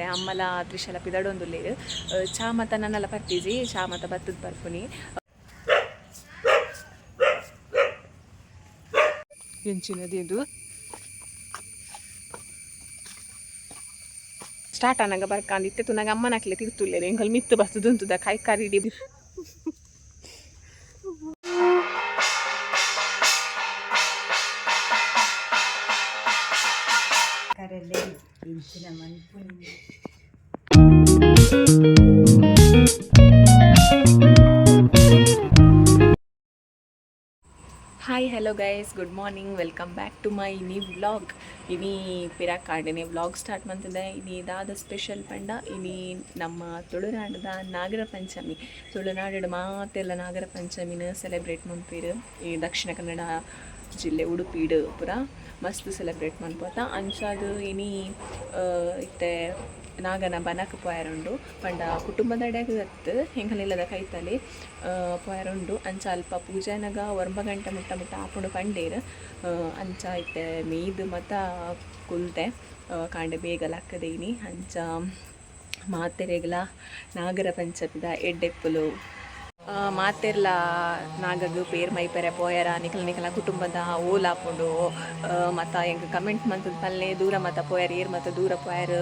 ಅಮ್ಮಲ ತ್ರಿಶಲ ಲೇ ಚಾ ಮತ ನನ್ನಲ ಪರ್ತಿಜಿ. ಚಾ ಮತ ಬತ್ತದ ಬರ್ಪುನಿ ಎಂಚಿನದಿದು ಸ್ಟಾರ್ಟ್ ಆನಗ ಬರ್ಕಾಂದ್ ಇತ್ತೆ ಅಮ್ಮನಕ್ಲೆ ತಿರ್ತುಲ್ಲೇರು ಎಂಕಲ್ ಮಿತ್ತು ಬರ್ತದ ಉಂತುದ ಕೈ ಕಾರಿಡಿ. ಕರಲೆ naman po. Hi hello guys good morning welcome back to my ಇನಿ ವ್ಲಾಗ್ ಇನಿ ಪಿರಾಕ್ ಕಾಂಡಿನಿ ವ್ಲಾಗ್ ಸ್ಟಾರ್ಟ್ ಮಾಡ್ತಿದ್ದೆ ಇನಿ ಇದಾದ ಸ್ಪೆಷಲ್ ಪಂಡ ಇನಿ ನಮ್ಮ ತುಳುನಾಡದ ನಾಗರ ಪಂಚಮಿ. ತುಳುನಾಡು ಮಾತೆಲ್ಲ ನಾಗರ ಪಂಚಮಿನ ಸೆಲೆಬ್ರೇಟ್ ಮಾಡ್ತೀರು? ಈ ದಕ್ಷಿಣ ಕನ್ನಡ ಜಿಲ್ಲೆ ಉಡುಪಿಡ್ ಪುರ ಮಸ್ತ್ ಸೆಲೆಬ್ರೇಟ್ ಮನ್ಪೋತ ಅಂಚಾದು ಇನಿ ಇತ್ತೆ ನಾಗನ ಬನಕ್ ಪೋಯರುಂಡು, ಪಂಡ ಕುಟುಂಬದಡೆಗ್ ಅತ್ತು ಹೆಂಗಲಿಲ್ಲದ ಕೈತಲಿ ಪೋಯರುಂಡು. ಅಂಚ ಅಲ್ಪ ಪೂಜೆನಗ ಒಂಬ ಗಂಟೆ ಮುಟ್ಟ ಮುಟ್ಟ ಆಪುಂಡು ಪಂಡೇರು. ಅಂಚ ಇತ್ತೆ ಮೀದು ಮತ ಕುಲ್ತೆ ಕಾಂಡ ಬೇಗ ಲಕ್ಕದೇನಿ ಅಂಚ ಮಾತೆರೆಗ್ಲ ನಾಗರ ಪಂಚಮಿದ ಎಡ್ಡೆಪ್ಪುಲು ಮಾತೆರ್ಲ ನಾಗಗ್ ಪೇರ್ ಮೈಪೆರೆ ಪೋಯರ, ನಿಖಲ ನಿಖಲ, ಕುಟುಂಬದ ಓಲ್ ಹಾಕೊಂಡು ಮತ್ತು ಹೆಂಗೆ ಕಮೆಂಟ್ ಮಂತದ ಪಲ್ಲೆ ದೂರ ಮತ ಪೋಯರ್, ಏರ್ ಮತ ದೂರ ಪೋಯರ್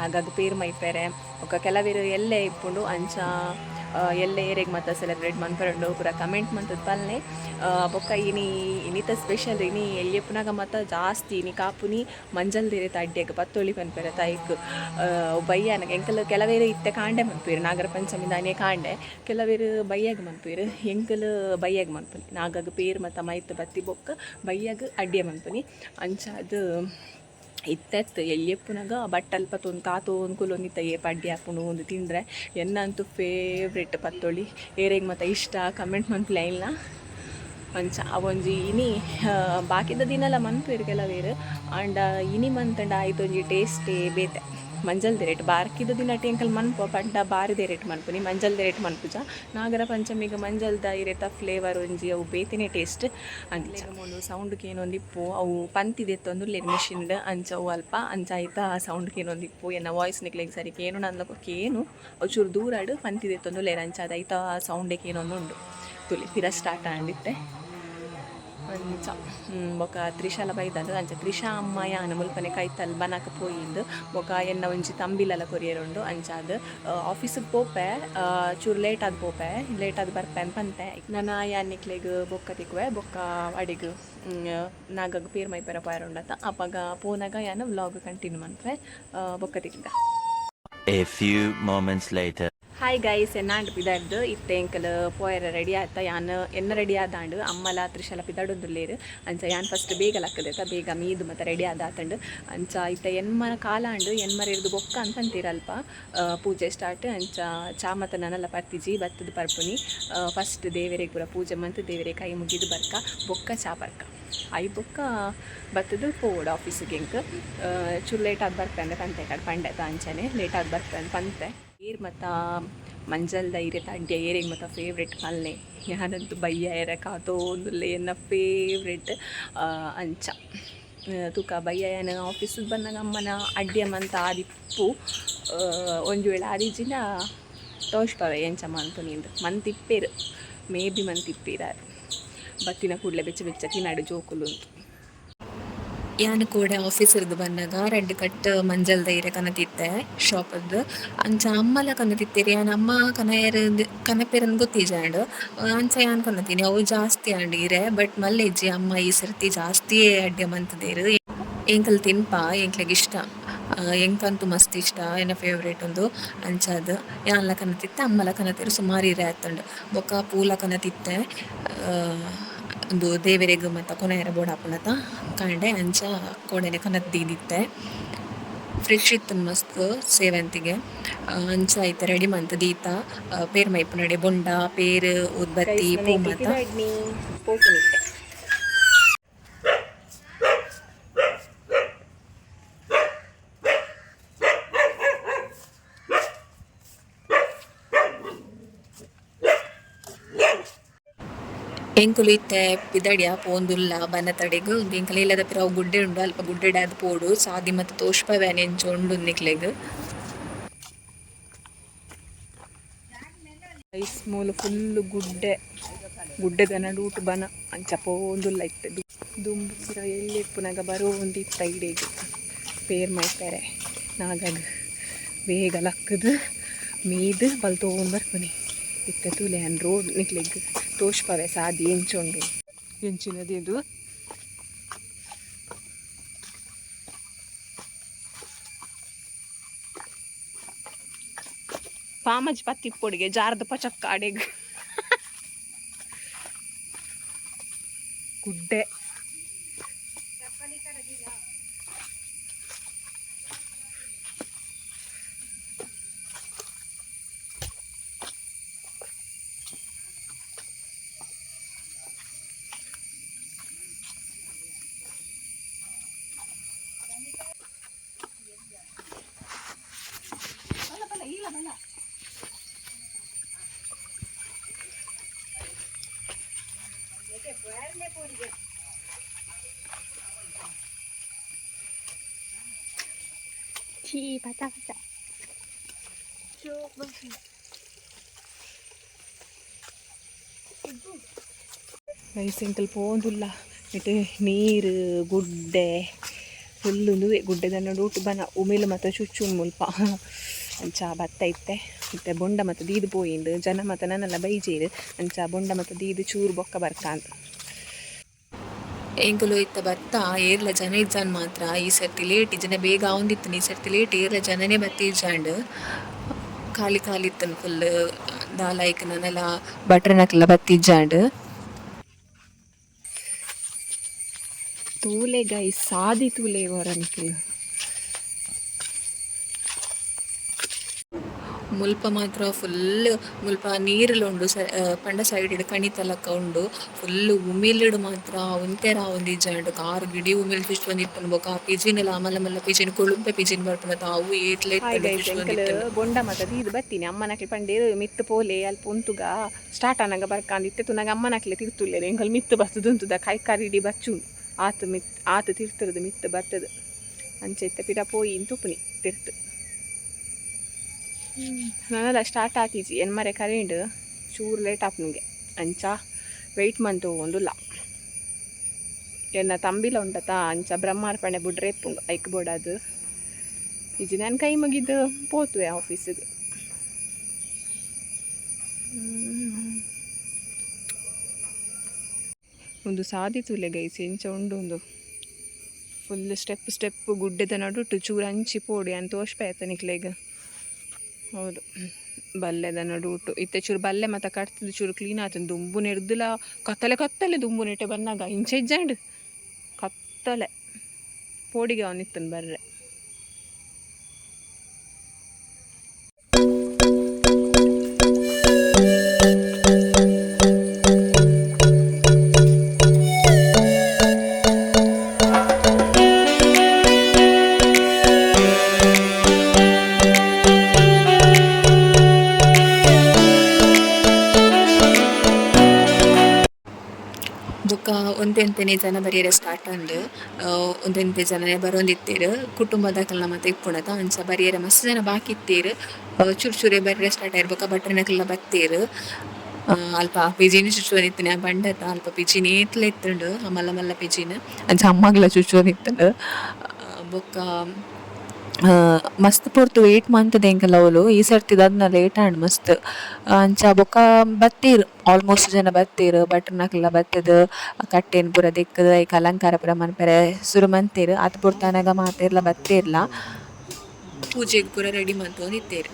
ನಾಗಗ್ ಪೇರ್ ಮೈಪೆರೆ ಒಕ್ಕ ಕೆಲವೇರು ಎಲ್ಲೇ ಇಪ್ಪುಂಡು, ಅಂಚ ಎಲ್ಲೇ ಏರಿಯಾಗ ಮತ್ತೆ ಸೆಲೆಬ್ರೇಟ್ ಮನ್ಪರಂಡು ಪೂರ ಕಮೆಂಟ್ ಮಂತದ ಪಲ್ನೆ ಬೊಕ್ಕ ಇನಿ ಇನಿತ ಸ್ಪೆಷಲ್ ಇನಿ, ಎಲ್ಲಿಯಪ್ಪನಾಗ ಮತ್ತು ಜಾಸ್ತಿ ಇನಿ, ಕಾಪುನಿ, ಮಂಜಲ್ ದೇರೆ ಅಡ್ಡಿಯಾಗ ಪತ್ತೊಳಿ ಪನ್ಪೆರೆ ತಾಯಿಕ್ ಬಯ್ಯನಗ ಎಂಕಲ್ ಕೆಲವೇರು ಇತ್ತೆ ಕಾಂಡೆ ಮನ್ಪೀರಿ ನಾಗರ ಪಂಚಮಿ ದಾನೆ ಕಾಂಡೆ, ಕೆಲವೇರು ಬಯ್ಯಾಗ ಮನ್ಪೀರಿ ಎಂಕಲ್ ಬಯ್ಯಾಗ ಮನ್ಪುನಿ, ನಾಗಾಗ ಪೇರ್ ಮತ್ತು ಮೈತ್ ಬತ್ತಿ ಬೊಕ್ಕ ಬಯ್ಯಾಗ ಅಡ್ಡಿಯ ಮನ್ಪುನಿ. ಅಂಚಾದು ಇತ್ತೆತ್ತು ಎಲ್ಲಿಯಪ್ಪನಾಗ ಬಟ್ಟಲ್ಪ ತೊಂದು ಕಾತೋನ್ ಕುಲೊಂದಿತ್ತ ಏ ಪಡ್ಡಿ ಹಾಕೊಂಡು ಒಂದು ತಿಂದರೆ. ಎನ್ನಂತೂ ಫೇವ್ರೆಟ್ ಪತ್ತೊಳಿ. ಏರೆಗ್ ಮತ್ತು ಇಷ್ಟ ಕಮೆಂಟ್ ಮನ್ಪ್ಲೆ ಇಲ್ಲ ಮಂಚ, ಅವೊಂಜಿ ಇನಿ ಬಾಕಿದ ದಿನಲ ಮನ್ಪೇರು ವೇರು ಆಂಡ ಇನಿ ಮಂತಂಡ ಆಯ್ತೊಂಜಿ ಟೇಸ್ಟೇ ಬೇತೆ. ಮಂಜಲ್ದೆ ರೇಟ್ ಬಾರ್ಕಿದ ದಿನ ಟೇಂಕಲ್ ಮನ್ಪು ಪಂಡ ಬಾರಿ ರೇಟ್ ಮನ್ಪುನಿ ಮಂಜಲ್ ರೇಟ್ ಮನ್ಪುಜ ನಾಗರ ಪಂಚಮಿಗ ಮಂಜಲ್ದ ಇರೆತ ಫ್ಲೇವರ್ ಒಂಜಿ, ಅವು ಬೇತಿನೇ ಟೇಸ್ಟ್ ಅಂಚ. ಸೌಂಡ್ ಸೌಂಡ್ಗೆ ಏನೊಂದಿಪ್ಪು ಅವು ಪಂತಿದೆ ತೊಂದುರ್ಲೇರು ಮಿಷಿನ್ಡ್ ಅಂಚ, ಅವು ಅಲ್ಪ ಅಂಚ ಆಯ್ತಾ ಸೌಂಡ್ ಏನೊಂದಿಪ್ಪು ಎನ್ನ ವಾಯ್ಸ್ ನಿಕ್ಲೆಗ್ ಸರಿ ಕೇನು ನಂದಕ್ಕೆ ಏನು? ಚೂರು ದೂರಾಡು ಪಂತಿದೆ ತೊಂದುರ್ಲೇರು ಅಂಚ, ಅದಾಯ್ತಾ ಸೌಂಡ್ ಏನೊಂದು ಉಂಡು ತುಲಿ ಪಿರ ಸ್ಟಾರ್ಟ್ ಆಂಡಿತ್ತೆ. ಅಂಚ ಬೊಕ ತ್ರಿಶಾಲ ಬೈದಂದು ಅಂಚ ತ್ರಿಷಾ ಅಮ್ಮ ಯಾನ ಮುಲ್ಪನೆ ಕೈತಲ್ ಬನಕ ಪೋಯಿಂದು. ಬೊಕ ಎನ್ನ ಒಂಜಿ ತಂಬಿಲಲ ಕೊರಿಯರುಂಡು. ಅಂಚಾದ್ ಆಫೀಸಿಗೆ ಪೋಪೆ ಚೂರು ಲೇಟ್ ಆದ್ ಪೋಪೆ. ಲೇಟ್ ಆದ್ ಬರ್ಪೆ ಪಂತೆ. ನನ್ನ ಯಾನಿಕ್ಲೆಗ್ ಬೊಕ್ಕ ತಿಕ್ವೆ, ಬೊಕ್ಕ ಅಡಿಗ್ ನಾಗಗ್ ಪೇರ್ ಮೈ ಪೆರ ಪಾಯರುಂಡತ. ಅಪಗ ಪೋನಾಗ ಯಾನ ವ್ಲಾಗ್ ಕಂಟಿನ್ಯೂ ಮನ್ಪೆ ಬೊಕ್ಕ ತಿಕ್ದ A few moments later. Hi guys ಎನ್ನಾಂಡ್ ಪಿದಾಡ್ದು ಇತ್ತೆ ಎಂಕಲ್ ಪೋಯರ ರೆಡಿ ಆಯ್ತಾ? ಯಾನ್, ಎನ್ನ ರೆಡಿ ಆದಾಂಡು? ಅಮ್ಮಲ, ತ್ರಿಶಲ ಪಿದಾಡೊಂದುಲ್ಲೇರು ಅಂಚ ಯಾನ್ ಫಸ್ಟ್ ಬೇಗ ಲಕ್ಕದೈತ ಬೇಗ ಮೀದು ಮತ್ತು ರೆಡಿ ಆದಾತಂಡು. ಅಂಚ ಇತ್ತೆ ಎನ್ಮರ ಕಾಲಾಂಡು, ಎನ್ಮರ ಇರ್ದು ಬೊಕ್ಕ ಅಂತ ಅಂತೀರಲ್ಪ ಪೂಜೆ ಸ್ಟಾರ್ಟ್ ಅಂಚ ಚಾ ಚಾಮತ ನನ್ನೆಲ್ಲ ಪರ್ತಿಜಿ, ಬತ್ತದ ಪರ್ಪುನಿ. ಫಸ್ಟ್ ದೇವರಿಗೆ ಪೂರ ಪೂಜೆ ಮಂತ್ ದೇವರೇ ಕೈ ಮುಗಿದು ಬರ್ಕ, ಬೊಕ್ಕ ಚಾ ಬರ್ಕ. ಐ ಬೊಕ್ಕ ಬತ್ತದು ಪೋಡ್ ಆಫೀಸಿಗೆ ಎಂಕ್ ಚೂರು ಲೇಟ್ ಆಗಿ ಬರ್ಪೆ ಅಂದ್ರೆ ಪಂತೆ ಕಡೆ, ಪಂಡೆ ಅಂಚನೆ. ಲೇಟ್ ಆಗಿ ಬರ್ಪೆ ಅಂತ ಪಂತೆ. ಏರ್ ಮತ್ತು ಮಂಜಲ್ದ ಇರೆ ಅಡ್ಡೆ ಏರಿಗೆ ಮತ್ತು ಫೇವ್ರೆಟ್ ಪಲ್ಲೆ ಯಾನಂತೂ ಬಯ್ಯ ಎರ ಕಾತೋಂದುಲ್ಲೆ ಎನ್ನ ಫೇವ್ರೆಟ್ ಅಂಚ. ತೂಕ ಬಯ್ಯ ಏನ ಆಫೀಸಿಗೆ ಬಂದಾಗ ಅಮ್ಮನ ಮಂತ ಆದಿಪ್ಪು. ಒಂದು ವೇಳೆ ಆದಿಜಿನ ತೋಷ್ಪವೆ ಎಂಚ ಮಂತು ನಿಂದು. ಮಂತಿಪ್ಪೇರು. ಮೇ ಬಿ ಮಂತಿಪ್ಪೇರಾರು. ಬತ್ತಿನ ಕೂಡಲೇ ಬೆಚ್ಚ ಬೆಚ್ಚ ತಿನ್ನಾಡು ಜೋಕುಲು ಯಾನ್ ಕೂಡ ಆಫೀಸರ್ದು ಬಂದಾಗ ರೆಡ್ ಕಟ್ ಮಂಜಲ್ ದೈರೆ ಕನತಿತ್ತೆ ಶಾಪದ್ದು ಅಂಚ ಅಮ್ಮಲ ಕನತಿತ್ತೇರಿ, ಯಾನ್ ಅಮ್ಮ ಕನಯರ್ ಕನಪೇರನ್ ಗೊತ್ತಿಜಾಂಡ್ ಅಂಚ ಯಾನ್ ಕನತೀನಿ, ಅವು ಜಾಸ್ತಿ ಆಂಡ್ ಇರೆ ಬಟ್ ಮಲ್ಲೆಜ್ಜಿ ಅಮ್ಮ ಈ ಸರ್ತಿ ಜಾಸ್ತಿ ಅಡ್ಡೆ ಮಂತದೇರು. ಎಂಕಲ್ ತಿನ್ಪ ಎಂಕ್ಲೆಗ್ ಇಷ್ಟ. ಎಂಕಂತೂ ಮಸ್ತ್ ಇಷ್ಟ ಎನ್ನ ಫೇವ್ರೇಟ್ ಒಂದು ಅಂಚದ. ಯಾನ್ಲ ಕನತಿತ್ತೆ, ಅಮ್ಮಲ ಕನತಿರು ಸುಮಾರು ಇರೆ ಆತುಂಡು. ಬೊಕ್ಕ ಪೂಲ ಕನತಿತ್ತೆ ದೇವರಿಗೆ ಮತ್ತು ಕೊನೆಯರ ಬೋಡ ಹಾಪುಣತ ಕಂಡೆ ಅಂಚ ಕೋಣೆನೆ ಕನತ್ ದೀದಿತ್ತೆ ಫ್ರೆಶ್ ಇತ್ತು ಮಸ್ತ್ ಸೇವಂತಿಗೆ. ಅಂಚ ಐತೆ ರೆಡಿ ಮಂತ್ ದೀತ. ಪೇರ್ ಮೈಪು ನಡೆ ಬೊಂಡ ಪೇರ್ ಉದ್ಬತ್ತಿ ಪೂ ಮತ ಎಂಕುಲಿತ್ತೆ ಪಿದಡಿಯ, ಪೋಂದುಲ್ಲ, ಬನತಡೆಗ್ ಉಂದು ಎಂಕಲ ಇಲ್ಲದ ಪಿರ ಅವು ಗುಡ್ಡೆ ಉಂಡು, ಅಲ್ಪ ಗುಡ್ಡೆಡಾದ್ ಪೋಡು, ಸಾದಿ ಮತ್ತು ತೋಷ್ಪವೆ ನೆಂಚ ಉಂಡು ನಿಕ್ಲೆಗ್ ಐಸ್ ಮೂಲ ಫುಲ್ಲು ಗುಡ್ಡೆ ಗುಡ್ಡೆದ ನಡೂಟು ಬನ, ಅಂಚ ಪೋಂದುಲ್ಲ ಇತ್ತೆ. ದುಂಬು ಪಿರ ಎಲ್ಲಿ ಪುನಗ ಬರೋ ಒಂದು ಇತ್ತ ಇಡೀಗ ಪೇರ್ ಮಾಡ್ತಾರೆ, ನಾಗಾಗ. ಬೇಗ ಲಕ್ಕದು, ಮೀದು ಬಲ್ತೋಗೊಂಡು ಬರ್ಕೊನಿ ಇತ್ತೆ ತುಲೆ ರೋಡ್ ನಿಕ್ಲೆಗ್ ತೋಷ್ಪವೆ ಸಾದಿ ಎಂಚೊಂಡು ಎಂಚಿನದಿದು ಪಾಮಜ್ ಪತ್ತಿ ಪೊಡಿಗೆ ಜಾರದ ಪಚಕ್ಕ ಅಡೆಗ್ ಗುಡ್ಡೆ. ಛೀ ಪಟ ಪಟ ನೈಸೆಂಕಲ್ ಪೋಂದುಲ್ಲ. ಮತ್ತೆ ನೀರು, ಗುಡ್ಡೆ ಫುಲ್ಲು ನುವೆ. ಗುಡ್ಡೆದ ನಡುಟು ಬನ ಉಮಿಲು ಮತ್ತು ಚುಚ್ಚು ಮುಲ್ಪ. ಅಂಚ ಭತ್ತ ಇತ್ತೆ. ಮತ್ತೆ ಬೊಂಡ ಮತ್ತು ದೀದು ಪೋಯಿಂಡು ಜನ ಮತ್ತು ನನ್ನೆಲ್ಲ ಬೈಜೇರು. ಅಂಚ ಬೊಂಡ ಮತ್ತು ದೀದು ಚೂರು ಬೊಕ್ಕ ಬರ್ಕಾಂತ ಎಂಕುಲು ಇತ್ತ ಬತ್ತ, ಏರ್ಲ ಜನ ಇಜ್ಜಾನ್ ಮಾತ್ರ. ಈ ಸರ್ತಿ ಲೇಟ್, ಜನ ಬೇಗ ಆವಂದಿತ್ತು. ಈ ಸರ್ತಿ ಲೇಟ್, ಏರ್ಲ ಜನನೇ ಬತ್ತಿ ಇಜ್ಜಾಂಡ್. ಖಾಲಿ ಖಾಲಿ ಇತ್ತನು ಫುಲ್ ದಾಲಾಯ್ಕ ನನ್ನೆಲ್ಲ ಬಟ್ರನಕ್ಕೆಲ್ಲ ಬತ್ತಿ ಇಜ್ಜಾಂಡ್. ತೂಲೆ ಗೈ ಸಾದಿ ತೂಲೆ ವರನಿಕ್ಲು ಮುಲ್ಪ ಮಾತ್ರ ಫುಲ್ ಮುಲ್ಪ ನೀರುಲುಂಡು ಉಂಡು ಆ, ಪಂಡ ಸೈಡ್ ಕಣಿತಲಕ ಉಂಡು. ಫುಲ್ ಉಮಿಲಿಡು ಮಾತ್ರ ಒಂತೆರ ಜಂಡ್ ಕಾರ್ ಗಿಡಿ ಉಮಿಲ್ ಫಿಶ್ ಒಂದಿಪ್ಪನ್ ಬೊಕ ಪಿಜಿನೆಲ್ಲ ಮಲ್ಲ ಮಲ್ಲ ಪಿಜಿನ್ ಕುಳುಂಬೆ ಪಿಜಿನ್ ಬರ್ಪನ ತಾವು ಏತ್ಲೆ ಬೊಂಡ ಮತ ಇದು ಬತ್ತೀನಿ ಅಮ್ಮನಕ್ಲೆ ಪಂಡೆ ಮಿತ್ತು ಪೋಲೆ ಅಲ್ಪ ಉಂತುಗ. ಸ್ಟಾರ್ಟ್ ಅನ್ನಗ ಇತ್ತು ತುನಗ ಅಮ್ಮನಕ್ಲೆ ತಿರ್ತುಲ್ಲೆ ಎಂಕಲ್ ಮಿತ್ತು ಬರ್ತದುಂತುದ ಕೈ ಇಡಿ ಬಚ್ಚು ಆತು ಮಿತ್ ಆತು ತಿರ್ತರದು ಮಿತ್ತು ಬರ್ತದ. ಅಂಚೆ ಇತ್ತ ಪಿಡ ಪೋಯಿ ತುಪ್ಪುನಿ ತಿರ್ತು. ನಾನಲ್ಲ ಸ್ಟಾರ್ಟ್ ಆತೀಜಿ ಏನು ಮರೆ ಕರೆಂಟ್ ಚೂರು ಲೇಟ್ ಆಪ್ ನಿಮಗೆ ಅಂಚ ವೆಯ್ಟ್ ಮಂತು ಒಂದುಲ್ಲ. ಎನ್ನ ತಂಬಿಲ ಉಂಟತ ಅಂಚ ಬ್ರಹ್ಮಾರ್ಪಣೆ ಬಿಡ್ರೆ ಪುಂಗ್ ಐಕ್ ಅದು. ಇಜಿ ನಾನು ಕೈ ಮುಗಿದು ಪೋತುವೆ ಆಫೀಸಿಗೆ ಒಂದು ಸಾಧಿತುಲೆ ಗೈಸಿ ಇಂಚ ಉಂಡು ಒಂದು. ಫುಲ್ ಸ್ಟೆಪ್ ಸ್ಟೆಪ್ ಗುಡ್ಡೆದ ನಡುಟು ಚೂರು ಹಂಚಿ ಪೋಡಿ, ಅಂತ ತೋಷ್ಪಾಯ್ತ ನಿಕ್ಲೆಗ. ಹೌದು. ಬಲ್ಲೆದ ರೂಟ್ ಇತ್ತೆ ಚೂರು ಬಲ್ಲೆ ಮತ್ತು ಕಟ್ತದ ಚೂರು ಕ್ಲೀನ್ ಆತನ ದುಂಬು ನೆಡ್ದಿಲ್ಲ ಕತ್ತಲೆ ಕತ್ತಲೆ ದುಂಬು ನೆಟ್ಟೆ ಬಂದಾಗ ಇಂಚೆ ಇಜ್ಜಾಂಡು. ಕತ್ತಲೆ. ಪೋಡಿಗೆ ಅವನಿತ್ತನ್ ಬರ್ರೆ. ಬೊಕ್ಕ ಒಂತೆಂತೆನೆ ಜನ ಬರಿಯರೆ ಸ್ಟಾರ್ಟ್ ಅಂಡ್ ಒಂತೆಂತೆ ಜನ ಬರೊಂದಿತ್ತೆರ್ ಕುಟುಂಬದಕ್ಕೆಲ್ಲ ಮತ್ತೆ ಇಪ್ಪುಣತ ಅಂಚ ಬರಿಯರೆ ಮಸ್ತ್ ಜನ ಬಾಕಿ ಇತ್ತೇರು. ಚೂರು ಚೂರೆ ಬರೆಯರೆ ಸ್ಟಾರ್ಟ್ ಆಯ್ರು ಬೊಕ ಬಟ್ರನಕ್ಕೆಲ್ಲ ಬತ್ತೆರ್. ಅಲ್ಪ ಪಿಜಿನಿ ಚುಚ್ಚುವನಿತ್ತಿನ ಬಂಡತ ಅಲ್ಪ ಪಿಜಿನಿ ಏತ್ಲ ಇತ್ತುಂಡು. ಮಲ್ಲ ಮಲ್ಲ ಪಿಜಿನ. ಅಂಚ ಅಮ್ಮಗ್ಲ ಚುಚ್ಚುವನಿತ್ತುಂಡು ಬೊಕ್ಕ ಆ, ಮಸ್ತ್ ಪೊರ್ತು ಏಟ್ ಮಂತ್ ಎಂಕಲ್ಲ ಅವಳು ಈ ಸರ್ತಿ ಅದನ್ನ ಲೇಟ್ ಆಂಡ್ ಮಸ್ತ್. ಅಂಚ ಬೊಕ್ಕ ಬತ್ತೀರು. ಆಲ್ಮೋಸ್ಟ್ ಜನ ಬತ್ತೀರು. ಬಟ್ರನಕ್ಲೆಲ್ಲ ಬತ್ತದ. ಕಟ್ಟೆನ್ ಪೂರ ದಿಕ್ಕದ, ಐಕ್ ಅಲಂಕಾರ ಪೂರ ಮನ್ಪೆರೆ ಸುರು ಮಂತೀರ್. ಅತ್ ಪುರ್ತಾನಾಗ ಮಾತೆರ್ಲ ಬತ್ತೇರ್ಲ. ಪೂಜೆಗೆ ಪೂರ ರೆಡಿ ಮಂತೊಂದಿತ್ತೇರು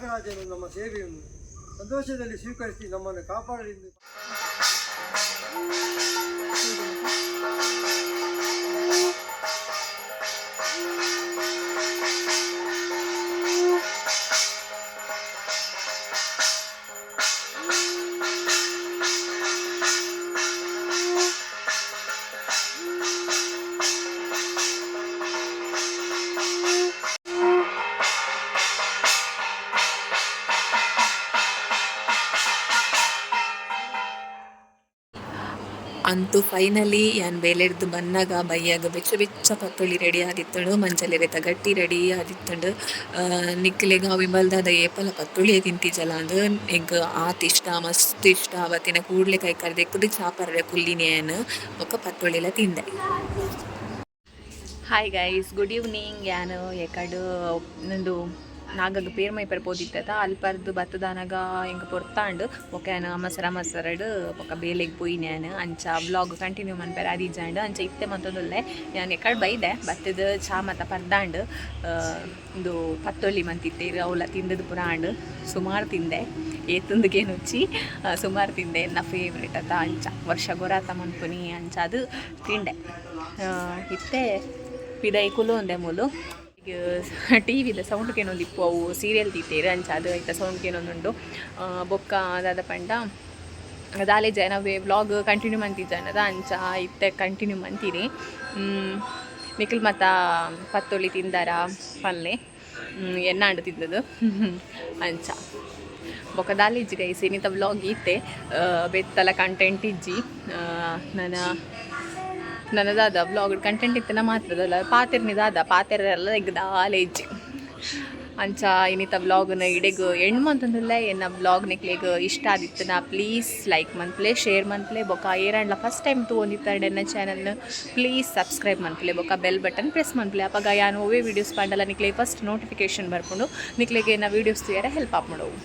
ನಾಗರಾಜನು ನಮ್ಮ ಸೇವೆಯನ್ನು ಸಂತೋಷದಲ್ಲಿ ಸ್ವೀಕರಿಸಿ ನಮ್ಮನ್ನು ಕಾಪಾಡಲೆಂದು ಅಂತೂ ಫೈನಲಿ ಯಾನ್ ಬೇಲೆಡ್ದು ಬನ್ನಾಗ ಬೈಯಾಗ ಬೆಚ್ಚ ಬೆಚ್ಚ ಪತ್ತೊಳಿ ರೆಡಿ ಆದಿತ್ತಂಡು ಮಂಜಲೆ ರೆತ ಗಟ್ಟಿ ರೆಡಿ ಆದಿತ್ತಂಡು ನಿಕ್ಲೆಗ ವಿಮಲ್ದಾದ ಏಪಲ ಪತ್ತೊಳಿಯ ತಿಂತಿಜಲ ಅಂದ್. ಎಂಕ್ ಆತ್ ಇಷ್ಟ, ಮಸ್ತ್ ಇಷ್ಟ. ಅವತ್ತಿನ ಕೂಡ್ಲೆ ಕೈ ಕರೆದೆ ಕುದಿ ಚಾಪರ್ರೆ ಕುಲ್ಲಿನೇನ್ ಬೊಕ್ಕ ಪತ್ತೊಳಿಲ ತಿಂದೆ. ಹಾಯ್ ಗೈಸ್ ಗುಡ್ ಈವ್ನಿಂಗ್ ಯಾನು ಎಕಡು ನಂದು ನಾಗಗ ಪೇರ್ ಮೈ ಪೆರ್ ಪೋದಿತ್ತ ಅಲ್ಪರ್ದು ಬತ್ತದಾನಗ ಎಂಕ ಪೊರ್ತಾಂಡು ಬೊಕ ಯಾನು ಮಸರ, ಮಸರಡ್ ಬೊಕ ಬೇಲೆಗ್ ನಾನು ಅಂಚ ವ್ಲಾಗ್ ಕಂಟಿನ್ಯೂ ಮನ್ಪೆರ್ ಅದಿಜಾಂಡ್ ಅಂಚ ಇತ್ತೆ ಮಂತೊಂದುಲ್ಲೆ ಯಾನ್ ಎಕಡ್ ಬೈದೆ ಬತ್ತದ ಚಾ ಮತ್ತ ಪರ್ದಾಂಡ್ ಒಂದು ಪತ್ತೊಳ್ಳಿ ಮಂತಿತ್ತೇರು ಅವಲ ಪುರ ಪುರಾಂಡ್, ಸುಮಾರು ತಿಂದೆ, ಏತಂದಗೆ ನುಚ್ಚಿ ಸುಮಾರು ತಿಂದೆ ನ ಫೇವ್ರೇಟ್ ಅತ ಅಂಚ, ವರ್ಷ ಗೊರಾತ ಮನ್ಪುನಿ ಅಂಚ ಅದು ತಿಂಡೆ. ಇತ್ತೆ, ಪಿದೈ ಕುಲು ಒಂದೆ ಮೂಲು. ಟಿ ವಿದ ಸೌಂಡ್ ಕೇನೊಂದು ಇಪ್ಪು ಅವು ಸೀರಿಯಲ್ ತಿತ್ತೇರು ಅಂಚ ಅದು ಐತ ಸೌಂಡ್ ಕೇನೊಂದುಂಡು ಬೊಕ್ಕ ಅದಾದ ಪಂಡ, ಅದಾಲೆ ಜನ ವ್ಲಾಗ್ ಕಂಟಿನ್ಯೂ ಮಂತಿದ್ದಾನದ ಅಂಚ ಇತ್ತೆ ಕಂಟಿನ್ಯೂ ಮಂತೀನಿ ನಿಖಿಲ್ ಮತ ಪತ್ತೊಳಿ ತಿಂದಾರ ಪಲ್ಲೆ. ಎನ್ನ ಆಂಡ್ ತಿಂದದು ಅಂಚ ಬೊಕದಾಲಿ ಇಜ್ಜಿ ಗೈಸಿ ನಿತ ವ್ಲಾಗ್ ಇತ್ತೆ. ಬೆತ್ತಲ ಕಂಟೆಂಟ್ ಇಜ್ಜಿ. ನನ್ನ ನನ್ನದಾದ ಬ್ಲಾಗ್ಡ್ ಕಂಟೆಂಟ್ ಇತ್ತನ ಮಾತ್ರದಲ್ಲ, ಪಾತೆರ್ನಿದಾದ, ಪಾತೆರೆಲ್ಲ ಎಲ್ಲ ಇಜ್ಜಿ. ಅಂಚ ಇನ್ನಿತ ವ್ಲಾಗ್ನ ಇಡೆಗ್ ಎಣ್ಣು ಮಂತಂದಿಲ್ಲ ಎನ್ನ ಬ್ಲಾಗ್ ನಿಕ್ಲೆಗ್ ಇಷ್ಟ ಆದಿತ್ತನ ಪ್ಲೀಸ್ ಲೈಕ್ ಮಂತ್ಲೆ ಶೇರ್ ಮಂತ್ಲೆ, ಬೊಕ ಏರಂಡ್ಲ ಫಸ್ಟ್ ಟೈಮ್ ತಗೊಂಡಿತ್ತಾಡ್ ಎನ್ನ ಚಾನಲ್ ಪ್ಲೀಸ್ ಸಬ್ಸ್ಕ್ರೈಬ್ ಮಂತ್ಲೆ, ಬೊಕ ಬೆಲ್ ಬಟನ್ ಪ್ರೆಸ್ ಮಂತ್ಲೆ. ಅಪ್ಪಾಗ ಯಾನು ಓವೇ ವೀಡಿಯೋಸ್ ಪಾಂಡಲ್ಲ ನಿಕ್ಲೆ ಫಸ್ಟ್ ನೋಟಿಫಿಕೇಶನ್ ಬರ್ಕೊಂಡು ನಿಕ್ಲೆಗೆ ನಾ ವೀಡಿಯೋಸ್ ತುಯಾರ ಹೆಲ್ಪ್ ಆಪ್ ಮಾಡೋವು.